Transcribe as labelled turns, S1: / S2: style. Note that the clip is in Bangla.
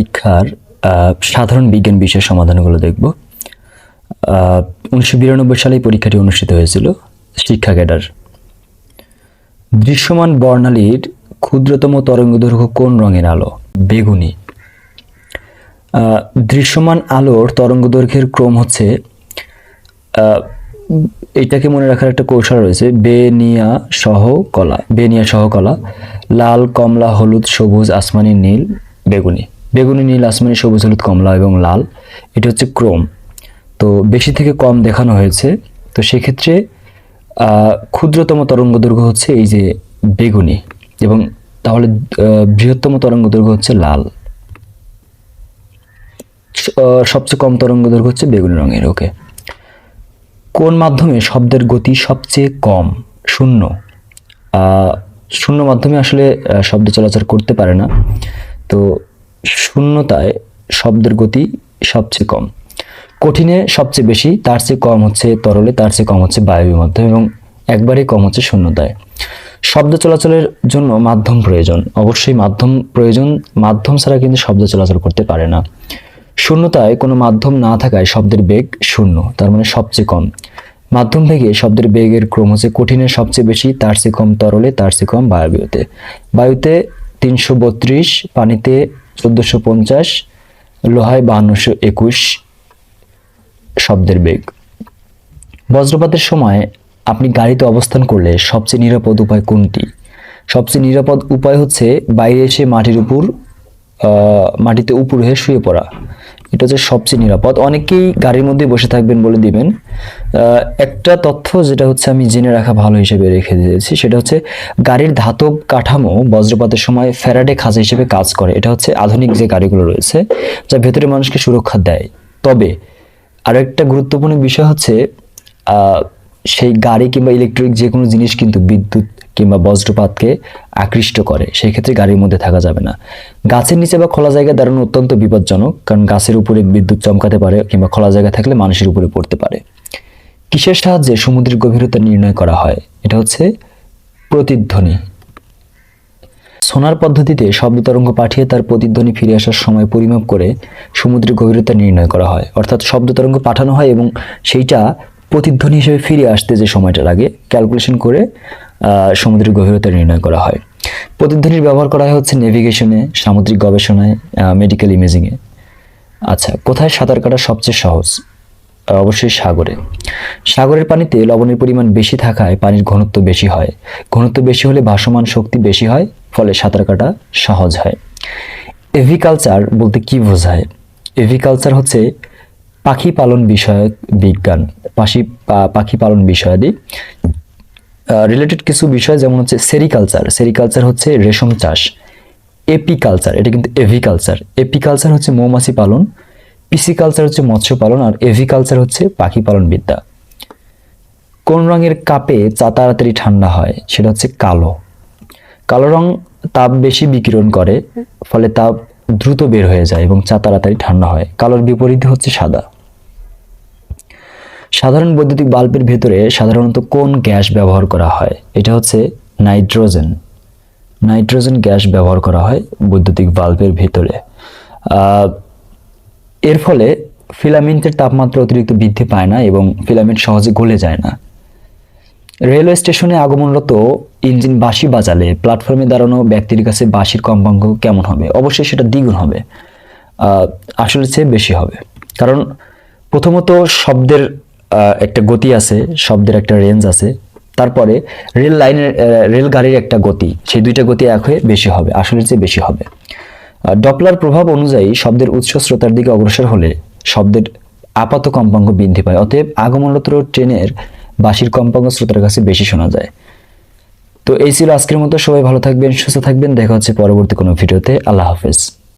S1: শিক্ষার সাধারণ বিজ্ঞান বিষয়ের সমাধানগুলো দেখব। উনিশশো বিরানব্বই সালে পরীক্ষাটি অনুষ্ঠিত হয়েছিল, শিক্ষা ক্যাডার। দৃশ্যমান বর্ণালীর ক্ষুদ্রতম তরঙ্গদৈর্ঘ্য কোন রঙের আলো? বেগুনি। দৃশ্যমান আলোর তরঙ্গদৈর্ঘ্যের ক্রম হচ্ছে এটাকে মনে রাখার একটা কৌশল রয়েছে, বেনিয়া সহ কলা, বেনিয়া সহ কলা, লাল, কমলা, হলুদ, সবুজ, আসমানি, নীল, বেগুনি। বেগুনি, নীল, আসমানি, সবুজ, হলুদ, কমলা এবং লাল। এটা হচ্ছে ক্রোম। তো বেশি থেকে কম দেখানো হয়েছে। তো সেক্ষেত্রে ক্ষুদ্রতম তরঙ্গ দৈর্ঘ্য হচ্ছে এই যে বেগুনি এবং তাহলে বৃহত্তম তরঙ্গ দৈর্ঘ্য হচ্ছে লাল। সবচেয়ে কম তরঙ্গ দৈর্ঘ্য হচ্ছে বেগুনি রঙের, ওকে। কোন মাধ্যমে শব্দের গতি সবচেয়ে কম? শূন্য। শূন্য মাধ্যমে আসলে শব্দ চলাচল করতে পারে না। তো শূন্যতায় শব্দের গতি সবচেয়ে কম। কঠিনে সবচেয়ে বেশি, তার চেয়ে কম হচ্ছে তরলে, তার চেয়ে কম হচ্ছে বায়বীয় মাধ্যমে এবং একবারেই কম হচ্ছে শূন্যতায়। শব্দ চলাচলের জন্য মাধ্যম প্রয়োজন। অবশ্যই মাধ্যম প্রয়োজন। মাধ্যম ছাড়া কিন্তু শব্দ চলাচল করতে পারে না। শূন্যতায় কোনো মাধ্যম না থাকায় শব্দের বেগ শূন্য, তার মানে সবচেয়ে কম। মাধ্যম ভেগে শব্দের বেগের ক্রম হচ্ছে কঠিনে সবচেয়ে বেশি, তার চেয়ে কম তরলে, তার চেয়ে কম বায়বীয়তে বায়ুতে তিনশো বত্রিশ, পানিতে চোদ্দোশো পঞ্চাশ, লোহায় বাহান্নশো একুশ শব্দের বেগ। বজ্রপাতের সময় আপনি গাড়িতে অবস্থান করলে সবচেয়ে নিরাপদ উপায় কোনটি? সবচেয়ে নিরাপদ উপায় হচ্ছে বাইরে এসে মাটির উপর মাটিতে উপর হয়ে শুয়ে পড়া। এটা হচ্ছে সবচেয়ে নিরাপদ। অনেকেই গাড়ির মধ্যে বসে থাকবেন বলে দিবেন। একটা তথ্য যেটা হচ্ছে আমি জেনে রাখা ভালো হিসেবে রেখে দিয়েছি, সেটা হচ্ছে গাড়ির ধাতব কাঠামো বজ্রপাতের সময় ফ্যারাডে খাঁচা হিসেবে কাজ করে। এটা হচ্ছে আধুনিক যে গাড়িগুলো রয়েছে, যা ভেতরে মানুষকে সুরক্ষা দেয়। তবে আরেকটা গুরুত্বপূর্ণ বিষয় হচ্ছে সেই গাড়ি কিংবা ইলেকট্রিক যে কোনো জিনিস কিন্তু বিদ্যুৎ কিংবা বজ্রপাতকে আকৃষ্ট করে সেই ক্ষেত্রে গাড়ির মধ্যে থাকা যাবে না। গাছের নিচে বা খোলা জায়গায় দাঁড়ানো অত্যন্ত বিপজ্জনক, কারণ গাছের উপরে বিদ্যুৎ চমকাতে পারে কিংবা খোলা জায়গা থাকলে মানুষের উপরে পড়তে পারে। কিসের সাহায্যে সমুদ্রের গভীরতা নির্ণয় করা হয়? এটা হচ্ছে প্রতিধ্বনি। সোনার পদ্ধতিতে শব্দ তরঙ্গ পাঠিয়ে তার প্রতিধ্বনি ফিরে আসার সময় পরিমাপ করে সমুদ্রের গভীরতা নির্ণয় করা হয়। অর্থাৎ শব্দ তরঙ্গ পাঠানো হয় এবং সেইটা প্রতিধ্বনি হিসেবে ফিরে আসতে যে সময়টা লাগে, ক্যালকুলেশন করে সমুদ্রের গভীরতা নির্ণয় করা হয়। প্রতিধ্বনির ব্যবহার করা হয় হচ্ছে নেভিগেশনে সামুদ্রিক গবেষণায় মেডিকেল ইমেজিংয়ে আচ্ছা কোথায় সাঁতার কাটা সবচেয়ে সহজ? অবশ্যই সাগরে। সাগরের পানিতে লবণের পরিমাণ বেশি থাকায় পানির ঘনত্ব বেশি হয়। ঘনত্ব বেশি হলে ভাসমান শক্তি বেশি হয়, ফলে সাঁতার কাটা সহজ হয়। এভিকালচার বলতে কি বোঝায়? এভিকালচার হচ্ছে পাখি পালন বিষয়ক বিজ্ঞান পাখি পাখি পালন বিষয়াদি রিলেটেড কিছু বিষয় যেমন হচ্ছে সেরিকালচার সেরিকালচার হচ্ছে রেশম চাষ। এপিকালচার এটা কিন্তু এভিকালচার এপিকালচার হচ্ছে মৌমাছি পালন। পিসিকালচার হচ্ছে মৎস্য পালন আর এভিকালচার হচ্ছে পাখি পালন বিদ্যা। কোন রঙের কাপে চা তাড়াতাড়ি ঠান্ডা হয়, সেটা হচ্ছে কালো। কালো রং তাপ বেশি বিকিরণ করে, ফলে তাপ দ্রুত বের হয়ে যায় এবং চা তাড়াতাড়ি ঠান্ডা হয়। কালোর বিপরীতে হচ্ছে সাদা। সাধারণ বৈদ্যুতিক বাল্বের ভেতরে সাধারণত কোন গ্যাস ব্যবহার করা হয়? এটা হচ্ছে নাইট্রোজেন। নাইট্রোজেন গ্যাস ব্যবহার করা হয় বৈদ্যুতিক বাল্বের ভেতরে। এর ফলে ফিলামেন্টের তাপমাত্রা অতিরিক্ত বৃদ্ধি পায় না এবং ফিলামেন্ট সহজে গলে যায় না। রেলওয়ে স্টেশনে আগমনরত ইঞ্জিন বাঁশি বাজালে প্ল্যাটফর্মে দাঁড়ানো ব্যক্তির কাছে বাঁশির কম্পাঙ্ক কেমন হবে? অবশ্যই সেটা দ্বিগুণ হবে। আসলে চেয়ে বেশি হবে। কারণ প্রথমত শব্দের একটা গতি আছে শব্দের একটা রেঞ্জ আছে। তারপরে রেল লাইনের আহ, রেল গাড়ির একটা গতি সেই দুইটা গতি এক হয়ে বেশি হবে আসলে চেয়ে বেশি হবে। ডপলার প্রভাব অনুযায়ী শব্দের উৎস শ্রোতার দিকে অগ্রসর হলে শব্দের আপাত কম্পাঙ্ক বৃদ্ধি পায় অতএব আগমনরত ট্রেনের বাঁশির কম্পাঙ্ক শ্রোতার কাছে বেশি শোনা যায়। তো এই ছিল আজকের মতো সবাই ভালো থাকবেন সুস্থ থাকবেন দেখা হচ্ছে পরবর্তী কোনো ভিডিওতে আল্লাহ হাফেজ।